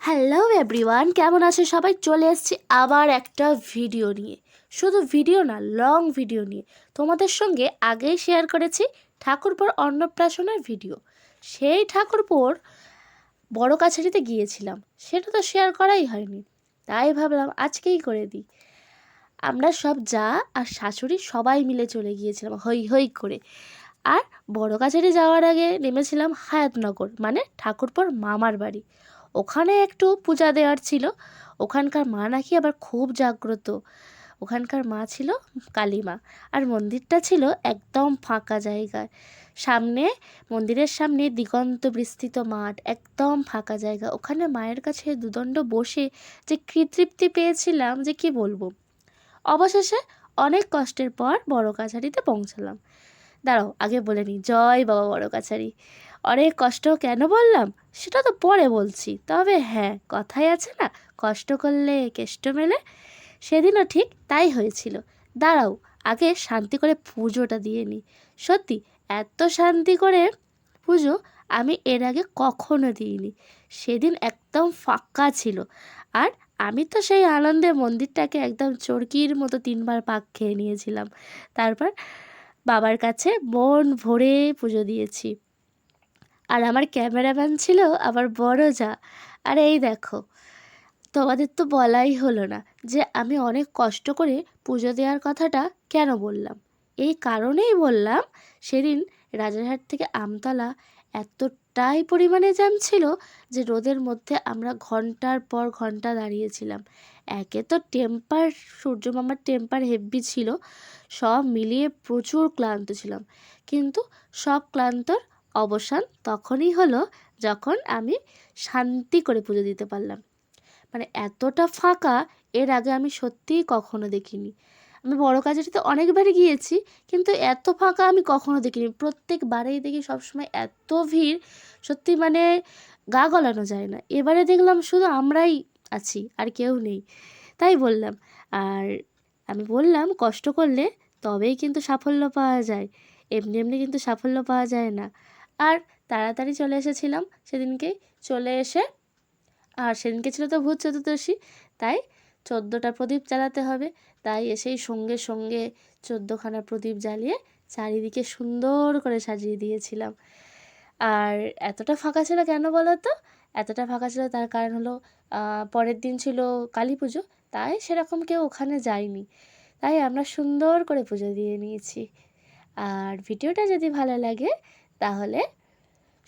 Hello everyone কেমন আছে? সবাই চলে এসেছি আবার একটা ভিডিও নিয়ে। শুধু ভিডিও না লং ভিডিও নিয়ে। তোমাদের সঙ্গে আগেই শেয়ার করেছি ঠাকুরপুর অন্নপ্রাশনের ভিডিও সেই ঠাকুরপুর বড় কাছারিতে গিয়েছিলাম। সেটা তো শেয়ার করাই হয়নি। তাই ভাবলাম আজকেই করে দিই। আমরা সব যা আর শাশুড়ি সবাই মিলে চলে গিয়েছিলাম হই হই করে। আর বড় কাছারি যাওয়ার আগে নেমেছিলাম হায়াতনগর মানে ঠাকুরপুর মামার বাড়ি। ওখানে একটু পূজা দেওয়ার ছিল। ওখানকার মা নাকি আবার খুব জাগ্রত। ওখানকার মা ছিল কালী মা আর মন্দিরটা ছিল একদম ফাঁকা জায়গায়। সামনে, মন্দিরের সামনে দিগন্ত বিস্তৃত মাঠ, একদম ফাঁকা জায়গা। ওখানে মায়ের কাছে দুদণ্ড বসে যে কৃতৃপ্তি পেয়েছিলাম যে কি বলব? অবশেষে অনেক কষ্টের পর বড় কাছারিতে পৌঁছালাম। দাঁড়াও, আগে বলে নিই জয় বাবা বড় কাছারি। অনেক কষ্ট কেন বললাম? সেটা তো পরে বলছি। তবে হ্যাঁ কথাই আছে না, কষ্ট করলে কেষ্ট মেলে। সেদিনও ঠিক তাই হয়েছিল। দাঁড়াও, আগে শান্তি করে পুজোটা দিয়ে নিই সত্যি, এত শান্তি করে পুজো আমি এর আগে কখনো দিইনি। সেদিন একদম ফাঁকা ছিল। আর আমি তো সেই আনন্দে মন্দিরটাকে একদম চরকির মতো তিনবার পাক খেয়ে নিয়েছিলাম। তারপর বাবার কাছে মন ভরে পুজো দিয়েছি। আর আমার ক্যামেরাম্যান ছিল আবার বড় যা। আর এই দেখো, তোমাদের তো বলাই হলো না যে আমি অনেক কষ্ট করে পুজো দেওয়ার কথাটা কেন বললাম। এই কারণেই বললাম সেদিন রাজারহাট থেকে আমতলা এতটাই পরিমাণে জ্যাম ছিল যে রোদের মধ্যে আমরা ঘণ্টার পর ঘণ্টা দাঁড়িয়েছিলাম। একে তো টেম্পার সূর্য মামার টেম্পার হেভি ছিল, সব মিলিয়ে প্রচুর ক্লান্ত ছিলাম। কিন্তু সব ক্লান্তর অবসান তখনই হলো যখন আমি শান্তি করে পুজো দিতে পারলাম। মানে এতটা ফাঁকা এর আগে আমি সত্যিই কখনো দেখিনি। আমি বড় কাছারিতে অনেকবারই গিয়েছি, কিন্তু এত ফাঁকা আমি কখনো দেখিনি। প্রত্যেকবারেই দেখি সবসময় এত ভিড়, সত্যি মানে গা গলানো যায় না। এবারে দেখলাম শুধু আমরাই আছি, আর কেউ নেই। তাই বললাম, আর আমি বললাম, কষ্ট করলে তবেই কিন্তু সাফল্য পাওয়া যায়। এমনি এমনি কিন্তু সাফল্য পাওয়া যায় না। আর তাড়াতাড়ি চলে এসেছিলাম সেদিনকেই চলে এসে। আর সেদিনকে ছিল তো ভূত চতুর্দশী, তাই চোদ্দোটা প্রদীপ জ্বালাতে হবে। তাই এসেই সঙ্গে সঙ্গে চোদ্দোখানা প্রদীপ জ্বালিয়ে চারিদিকে সুন্দর করে সাজিয়ে দিয়েছিলাম। আর এতটা ফাঁকা ছিল কেন বলো তো এতটা ফাঁকা ছিল তার কারণ হলো পরের দিন ছিল কালী পুজো, তাই সেরকম কেউ ওখানে যায়নি। তাই আমরা সুন্দর করে পুজো দিয়ে নিয়েছি। আর ভিডিওটা যদি ভালো লাগে তাহলে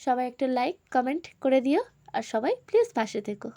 সবাই একটা লাইক কমেন্ট করে দিও আর সবাই প্লিজ পাশে থেকো।